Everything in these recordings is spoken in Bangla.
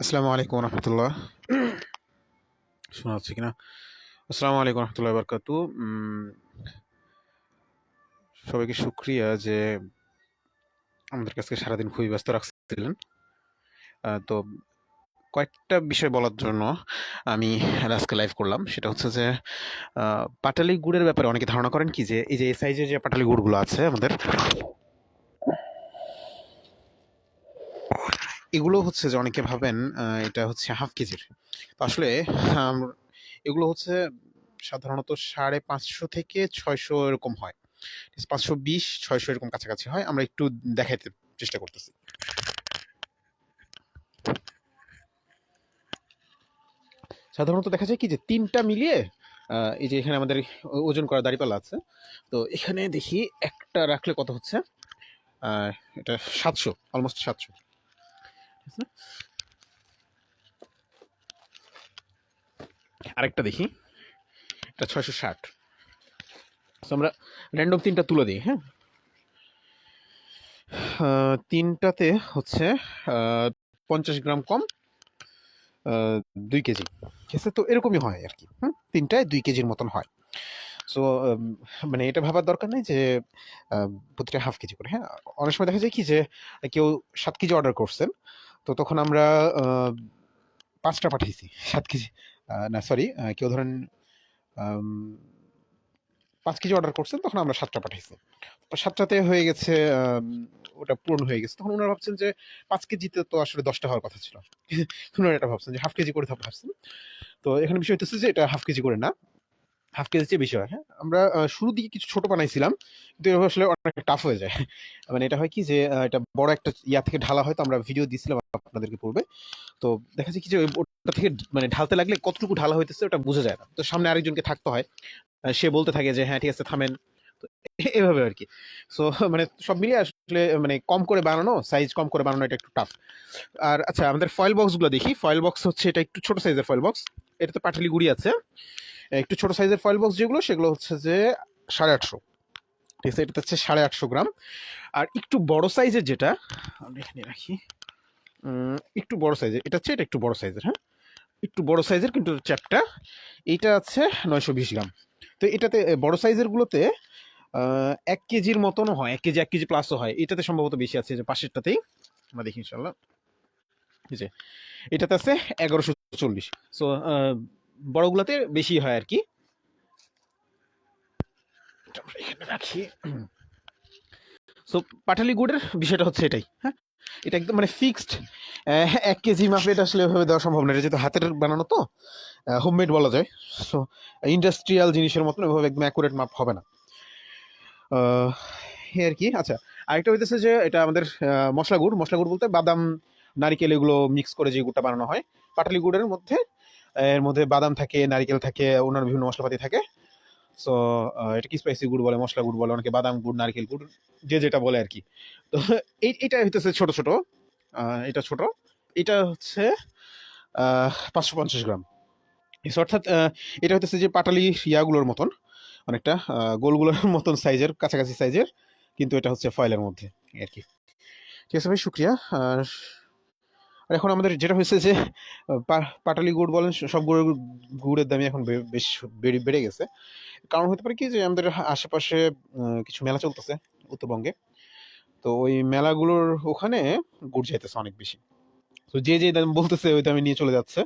আসসালামু আলাইকুম রহমতুল্লাহ। শোনা যাচ্ছে কিনা? আসসালামু আলাইকুম রহমতুল্লাহ বরকাতু। সবাইকে শুক্রিয়া যে আমাদের কাছে সারাদিন খুবই ব্যস্ত রাখছিলেন। তো কয়েকটা বিষয় বলার জন্য আমি আজকে লাইভ করলাম। সেটা হচ্ছে যে পাটালি গুড়ের ব্যাপারে অনেকে ধারণা করেন কি যে, এই যে এই সাইজের যে পাটালি গুড়গুলো আছে আমাদের এগুলো হচ্ছে যে অনেকে ভাবেন এটা হচ্ছে হাফ কেজির। আসলে এগুলো হচ্ছে সাধারণত সাড়ে পাঁচশো থেকে ছয়শো এরকম হয়। পাঁচশো বিশ, ছয়শো এরকম কাছাকাছি হয়। আমরা একটু দেখাইতে চেষ্টা করতেছি। সাধারণত দেখা যায় কি যে তিনটা মিলিয়ে এই যে এখানে আমাদের ওজন করা দাঁড়িপাল্লা আছে, তো এখানে দেখি একটা রাখলে কত হচ্ছে? এটা সাতশো অলমোস্ট সাতশো। আরেকটা দেখি। এটা ছয়শো ষাট। আমরা র্যান্ডম তিনটা তুলে দিই হ্যাঁ? তিনটাতে হচ্ছে পঞ্চাশ গ্রাম কম দুই কেজি। ঠিক আছে? তো এরকমই হয় আর কি হুম? তিনটায় দুই কেজির মতন হয়। সো মানে এটা ভাবার দরকার নেই যে প্রতিটা হাফ কেজি করে হ্যাঁ? অনেক সময় দেখা যায় কি যে কেউ সাত কেজি অর্ডার করছেন তো তখন আমরা পাঁচটা পাঠিয়েছি সাত কেজি। না সরি কেউ ধরেন পাঁচ কেজি অর্ডার করছেন, তখন আমরা সাতটা পাঠিয়েছি সাতটাতে হয়ে গেছে ওটা পূরণ হয়ে গেছে। তখন ওনারা ভাবছেন যে পাঁচ কেজিতে তো আসলে দশটা হওয়ার কথা ছিল। ওনারা এটা ভাবছেন যে হাফ কেজি করে ভাবছেন। তো এখানে বিষয় হচ্ছে যে এটা হাফ কেজি করে না। হাফ চেয়ে বেশি হয় আমরা শুরুর দিকে কিছু ছোট বানাইছিলাম, কিন্তু এভাবে আসলে অনেক টাফ হয়ে যায়। মানে এটা হয় কি যে এটা বড় একটা ইয়া থেকে ঢালা হয় তো আমরা ভিডিও দিয়েছিলাম আপনাদেরকে পূর্বে। তো দেখা যায় কি যে, ওটা থেকে মানে ঢালতে লাগলে কতটুকু ঢালা হইতেছে ওটা বোঝা যায় না। তো সামনে আরেকজনকে থাকতে হয় সে বলতে থাকে যে হ্যাঁ ঠিক আছে, থামেন। তো এভাবে আর কি। সো মানে সব মিলিয়ে আসলে মানে কম করে বানানো সাইজ কম করে বানানো এটা একটু টাফ আর আচ্ছা আমাদের ফয়েল বক্সগুলো দেখি। ফয়েল বক্স হচ্ছে, এটা একটু ছোট সাইজের ফয়েল বক্স এটাতে পাটালি গুড়ি আছে। একটু ছোট সাইজের ফয়েল বক্স যেগুলো সেগুলো হচ্ছে যে সাড়ে আটশো। ঠিক আছে এটাতে হচ্ছে সাড়ে আটশো গ্রাম। আর একটু বড় সাইজের যেটা আমি এখানে রাখি। একটু বড় সাইজের এটা হচ্ছে এটা একটু বড় সাইজের হ্যাঁ? একটু বড় সাইজের কিন্তু চ্যাপটা এইটা আছে নয়শো বিশ গ্রাম। তো এটাতে বড় সাইজের গুলোতে আহ, এক কেজির মতনও হয় এক কেজি এক কেজি প্লাসও হয়। এটাতে সম্ভবত বেশি আছে যে পাশেরটাতেই। আমরা দেখি ইনশাল্লাহ এই যে এটাতে আছে এগারোশো চল্লিশ। সো বড়গুলোতে বেশি হয় আর কি। রাখি। সো পাটালি গুড়ের বিষয়টা হচ্ছে এটাই হ্যাঁ? এটা একদম মানে ফিক্সড এক কেজি মাপে এটা আসলে ওইভাবে দেওয়া সম্ভব না। এটা যেহেতু হাতের বানানো তো হোমমেড বলা যায়। সো ইন্ডাস্ট্রিয়াল জিনিসের মতন ওইভাবে একদম অ্যাকুরেট মাপ হবে না। আর কি। আচ্ছা আরেকটা হইতেছে যে এটা আমাদের মশলা গুড়। মশলা গুড় বলতে বাদাম, নারিকেল এগুলো মিক্স করে যে গুড়টা বানানো হয়, পাটালি গুড়ের মধ্যে এর মধ্যে বাদাম থাকে, নারিকেল থাকে, অন্যান্য বিভিন্ন মশলাপাতি থাকে। সো এটা কি স্পাইসি গুড় বলে, মশলা গুড় বলে, অনেকে বাদাম গুড়, নারকেল গুড়, যে যেটা বলে আর কি। তো এই হইতেছে ছোট ছোট। এটা ছোট। এটা হচ্ছে পাঁচশো পঞ্চাশ গ্রাম। অর্থাৎ এটা হইতেছে যে পাটালি ইয়াগুলোর মতন, অনেকটা গোলগুলোর মতন সাইজের, কাছাকাছি সাইজের, কিন্তু এটা হচ্ছে ফয়েলের মধ্যে আর কি। ঠিক আছে ভাই, শুক্রিয়া। আর আর এখন আমাদের যেটা হয়েছে যে পাটালি গুড় বলেন সব গুড়ের গুড়ের দামই এখন বেশ বেড়ে বেড়ে গেছে। কারণ হতে পারে কি যে, আমাদের আশেপাশে কিছু মেলা চলতেছে উত্তরবঙ্গে। তো ওই মেলাগুলোর ওখানে গুড় যাইতেছে অনেক বেশি। তো যে যে দাম বলতেছে, ওই দামে নিয়ে চলে যাচ্ছে।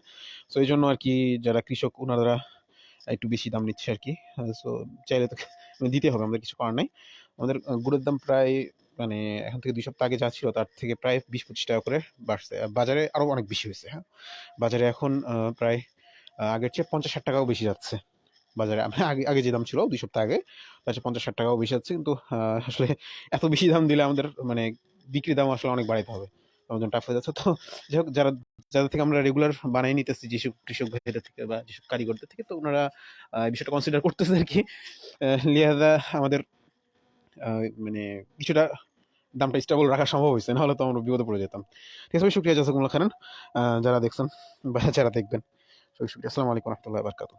তো এই জন্য আর কি যারা কৃষক ওনারা একটু বেশি দাম নিচ্ছে আর কি। সো চাইলে তো দিতে হবে, আমাদের কিছু করার নাই। আমাদের গুড়ের দাম প্রায় মানে এখন থেকে দুই সপ্তাহ আগে যা ছিল তার থেকে প্রায় বিশ পঁচিশ টাকা করে বাড়ছে। বাজারে আরও অনেক বেশি হয়েছে হ্যাঁ? বাজারে এখন প্রায় আগের চেয়ে পঞ্চাশ ষাট টাকাও বেশি যাচ্ছে বাজারে। আমি আগে আগে যে দাম ছিল দুই সপ্তাহ আগে, তার চেয়ে পঞ্চাশ ষাট টাকাও বেশি যাচ্ছে। কিন্তু আসলে এত বেশি দাম দিলে আমাদের মানে বিক্রি দাম আসলে অনেক বাড়াইতে হবে। আমাদের টাফ হয়ে যাচ্ছে। তো যাই হোক, যারা, যাদের থেকে আমরা রেগুলার বানাই নিতেছি, যেসব কৃষক ভাইদের থেকে বা যেসব কারিগরদের থেকে, তো ওনারা এই বিষয়টা কনসিডার করতেছে আর কি। লিহাজা আমাদের মানে কিছুটা দামটা স্টেবল রাখা সম্ভব হয়েছে, নাহলে তো আমরা বিপদে পড়ে যেতাম। ঠিক আছে শুক্রিয়া জাজাকুমুল্লাহ খান যারা দেখছেন বা যারা দেখবেন শুক্রিয়া। আসসালামু আলাইকুম রহমতুল্লাহ বারকাতু